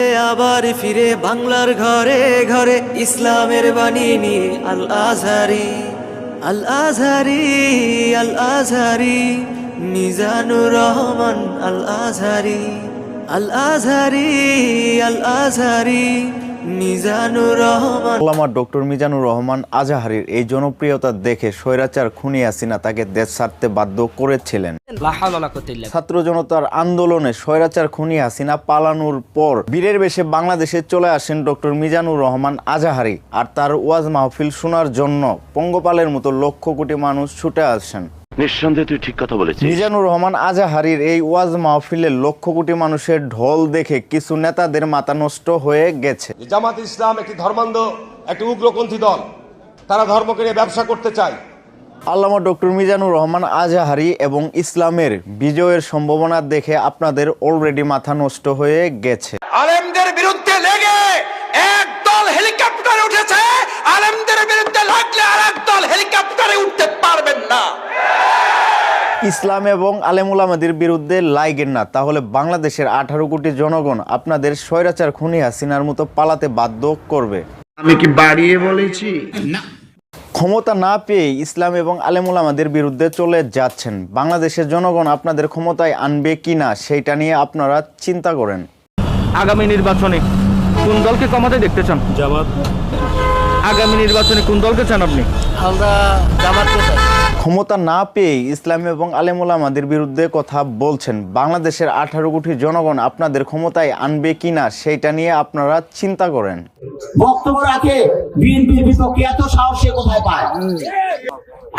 আবার ফিরে বাংলার ঘরে ঘরে ইসলামের বাণী নিয়ে আল আজহারি আল আজহারি আল আজহারি মিজানুর রহমান আল আজহারি আল আজহারি আল আজহারি মিজানুর রহমান। আল্লামা ডক্টর মিজানুর রহমান আজাহারির এই জনপ্রিয়তা দেখে স্বৈরাচার খুনি হাসিনা তাকে দেশ ছাড়তে বাধ্য করেছিলেন। ছাত্র জনতার আন্দোলনে স্বৈরাচার খুনি হাসিনা পালানোর পর বীরের বেশে বাংলাদেশে চলে আসেন ডক্টর মিজানুর রহমান আজাহারি। আর তার ওয়াজ মাহফিল শোনার জন্য পঙ্গপালের মতো লক্ষ কোটি মানুষ ছুটে আসেন। নিঃসন্দেহে তুই ঠিক কথা বলেছিস। মিজানুর রহমান আজাহারির এই ওয়াজ মাহফিলে লক্ষ কোটি মানুষের ঢল দেখে কিছু নেতাদের মাথা নষ্ট হয়ে গেছে। জামাত ইসলাম একটি ধর্মান্ধ একটি উগ্রপন্থী দল তারা ধর্মকে নিয়ে ব্যবসা করতে চায়। আল্লামা ডক্টর মিজানুর রহমান আজাহারি এবং ইসলামের বিজয়ের সম্ভাবনা দেখে আপনাদের অলরেডি মাথা নষ্ট হয়ে গেছে। আলেমদের বিরুদ্ধে লেগে এক দল হেলিকপ্টারে উঠেছে ইসলাম এবং আলেমুলামাদের বিরুদ্ধে লাইগেন না। তাহলে বাংলাদেশের আঠারো কোটি জনগণ আপনাদের স্বৈরাচার খুনি হাসিনার মতো পালাতে বাধ্য করবে। আমি কি বাড়িয়ে বলেছি? ক্ষমতা না পেয়ে ইসলাম এবং আলেমুলামাদের বিরুদ্ধে চলে যাচ্ছেন। বাংলাদেশের জনগণ আপনাদের ক্ষমতায় আনবে কি না সেইটা নিয়ে আপনারা চিন্তা করেন। আগামী নির্বাচনে কোন দলকে ক্ষমতায় দেখতে চান? জামাত। আগামী নির্বাচনে কোন দলকে চান আপনি? ক্ষমতা না পেয়ে ইসলাম এবং আলেমুলামাদের বিরুদ্ধে কথা বলছেন। বাংলাদেশের আঠারো কোটি জনগণ আপনাদের ক্ষমতায় আনবে কি না সেইটা নিয়ে আপনারা চিন্তা করেন। বক্তব্য রাখে বিএনপির বিপক্ষে এত সাহস কোথায় পায়?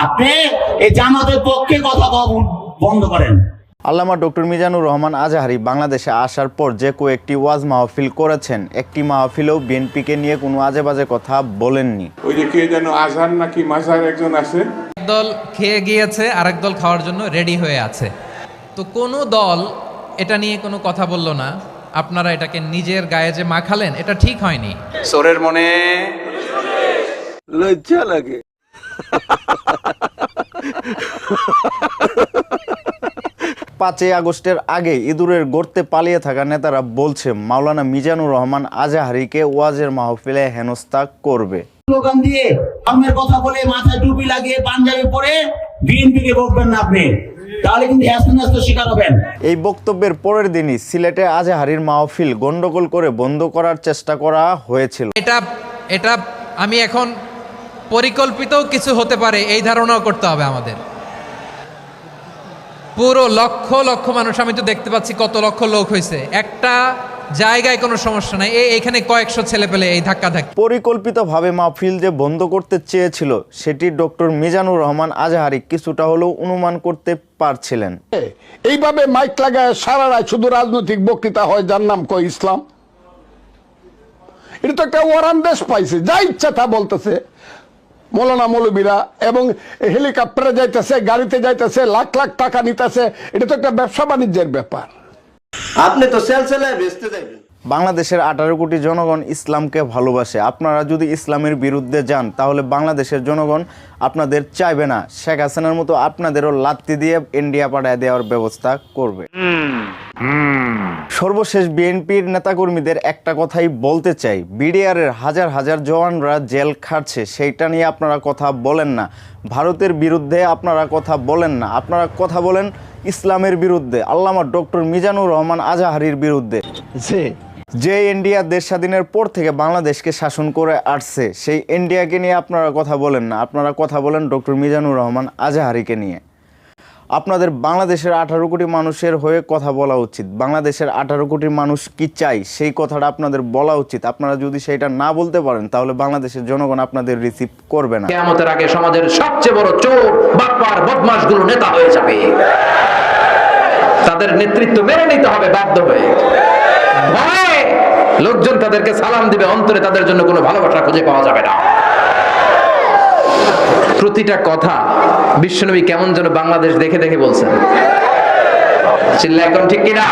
আপনি এই জামাতের পক্ষে কথা বন্ধ করেন। আল্লামা ডক্টর মিজানুর রহমান আজাহারি বাংলাদেশে আসার পর যে কয়েকটি ওয়াজ মাহফিল করেছেন একটি মাহফিলেও বিএনপিকে নিয়ে কোনো আজে বাজে কথা বলেননি। ওই যে কে যেন আজহার নাকি মাজার একজন আছে দল খেয়ে গিয়েছে আরেক দল খাওয়ার জন্য রেডি হয়ে আছে। তো কোনো দল এটা নিয়ে কোনো কথা বলল না। আপনারা এটাকে নিজের গায়ে যে মাখালেন এটা ঠিক হয়নি। সোরের মনে লজ্জা লাগে। পাঁচই আগস্টের আগে ইঁদুরের গর্তে পালিয়ে থাকা নেতারা বলছে মাওলানা মিজানুর রহমান আজাহারিকে ওয়াজের মাহফিলে হেনস্থা করবে। স্লোগান দিয়ে ধর্মের কথা বলে মাথায় টুপি লাগিয়ে পাঞ্জাবি পরে বিএনপি কে না আপনি। তাহলে কিন্তু শিকার হবেন। এই বক্তব্যের পরের দিনই সিলেটে আজাহারির মাহফিল গন্ডগোল করে বন্ধ করার চেষ্টা করা হয়েছিল। এটা এটা আমি এখন পরিকল্পিত কিছু হতে পারে এই ধারণাও করতে হবে আমাদের। পুরো লক্ষ লক্ষ মানুষ আমি তো দেখতে পাচ্ছি কত লক্ষ লোক হয়েছে। একটা জায়গায় কোনো সমস্যা নাই। এই এখানে কয়েকশো ছেলে পেলে এই ধাক্কা ধাক্কি। পরিকল্পিতভাবে মাহফিল যে বন্ধ করতে চেয়েছিল সেটি ডক্টর মিজানুর রহমান আজাহারি কিছুটা হলেও অনুমান করতে পারছিলেন। এইভাবে মাইক লাগায় সারা রাত শুধু রাজনৈতিক বক্তৃতা হয় যার নাম কয় ইসলাম? এটা তো একটা ওয়ারান দেশ পাইছে যা ইচ্ছা তা বলতেছে। মৌলানা মৌলবীরা এবং হেলিকপ্টারে যাইতেছে গাড়িতে যাইতেছে লাখ লাখ টাকা নিতেছে এটা তো একটা ব্যবসা বাণিজ্যের ব্যাপার। আপনি তো বেচতে যাবেন বাংলাদেশের আঠারো কোটি জনগণ ইসলামকে ভালোবাসে। আপনারা যদি ইসলামের বিরুদ্ধে যান তাহলে বাংলাদেশের জনগণ আপনাদের চাইবে না। শেখ হাসিনার মতো আপনাদেরও লাত্তি দিয়ে ইন্ডিয়া পাঠায় দেওয়ার ব্যবস্থা করবে। সর্বশেষ বিএনপির নেতাকর্মীদের একটা কথাই বলতে চাই। বিডিআরের হাজার হাজার জওয়ানরা জেল খাটছে সেইটা নিয়ে আপনারা কথা বলেন না। ভারতের বিরুদ্ধে আপনারা কথা বলেন না। আপনারা কথা বলেন ইসলামের বিরুদ্ধে। আল্লামা ডক্টর মিজানুর রহমান আজাহারির বিরুদ্ধে। যে ইন্ডিয়া দেশ স্বাধীনের পর থেকে বাংলাদেশকে শাসন করে আসছে সেই ইন্ডিয়াকে নিয়ে আপনারা কথা বলেন না। আপনারা কথা বলেন ডক্টর মিজানুর রহমান আজাহারিকে নিয়ে। আপনাদের বাংলাদেশের আঠারো কোটি মানুষের হয়ে কথা বলা উচিত। বাংলাদেশের আঠারো কোটি মানুষ কি চাই? সেই কথাটা আপনাদের বলা উচিত। আপনারা যদি সেটা না বলতে পারেন, তাহলে বাংলাদেশের জনগণ আপনাদের রিসিভ করবে না। কেয়ামতের আগে সমাজের সবচেয়ে বড় চোর বাটপার বদমাশগুলো নেতা হয়ে যাবে। তাদের নেতৃত্ব মেনে নিতে হবে বাধ্য হয়ে। লোকজন তাদেরকে সালাম দিবে, অন্তরে তাদের জন্য কোনো ভালোবাসা খুঁজে পাওয়া যাবে না। প্রতিটা কথা বিশ্বনবী কেমন যেন বাংলাদেশ দেখে দেখে বলছেন। চিল্লা এখন ঠিক কিনা?